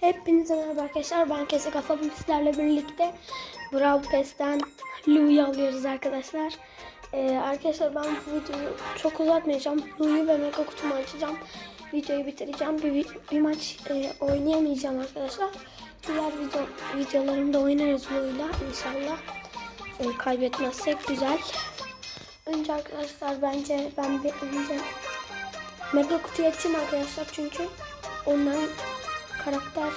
Hepinize merhaba arkadaşlar. Ben Kese Kafa sizlerle birlikte Brawl Pass'ten Lou'yu alıyoruz arkadaşlar. Ee, arkadaşlar ben bu videoyu çok uzatmayacağım. Lou'yu ve Mega kutumu açacağım. Videoyu bitireceğim. Bir, bir maç e, oynayamayacağım arkadaşlar. Diğer video, videolarımda oynarız Lou'yla inşallah. E, kaybetmezsek güzel. Önce arkadaşlar bence ben bir önce Mega kutuyu açayım arkadaşlar çünkü onların karakter.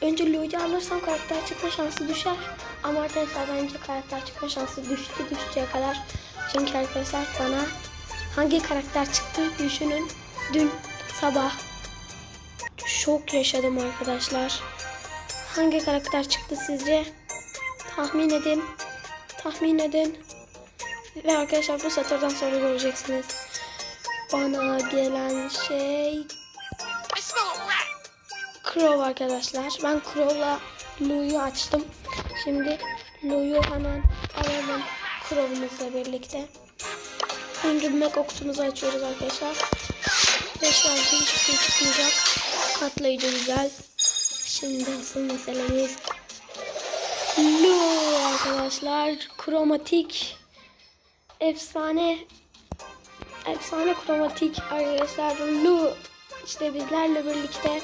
Önce Luigi alırsam karakter çıkma şansı düşer. Ama arkadaşlar bence karakter çıkma şansı düştü düşeceği kadar. Çünkü arkadaşlar bana hangi karakter çıktı düşünün. Dün sabah şok yaşadım arkadaşlar. Hangi karakter çıktı sizce? Tahmin edin. Tahmin edin. Ve arkadaşlar bu satırdan sonra göreceksiniz. Bana gelen şey Crow arkadaşlar. Ben Crow'la Lou'yu açtım. Şimdi Lou'yu hemen alalım Crow'umuzla birlikte. Mega kutumuzu açıyoruz arkadaşlar. 5 artı hiçbir şey çıkmayacak. Katlayıcı güzel. Şimdi asıl meselemiz Lou arkadaşlar. Kromatik. Efsane. Efsane kromatik arkadaşlar. Lou işte bizlerle birlikte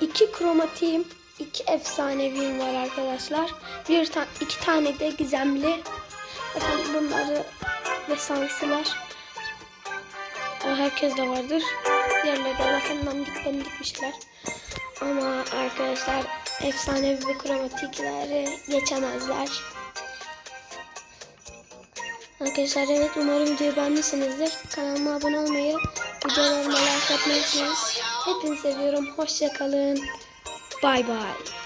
iki kromatiğim, iki efsaneviyim var arkadaşlar. Bir ta iki tane de gizemli. Zaten bunları desansılar. O herkes de vardır. Diğerleri de zaten bir şeyler. Ama arkadaşlar efsanevi ve kromatikleri geçemezler. Arkadaşlar evet umarım videoyu beğenmişsinizdir. Kanalıma abone olmayı, videolarıma like atmayı unutmayın. Hepinizi seviyorum. Hoşçakalın. Bay bay.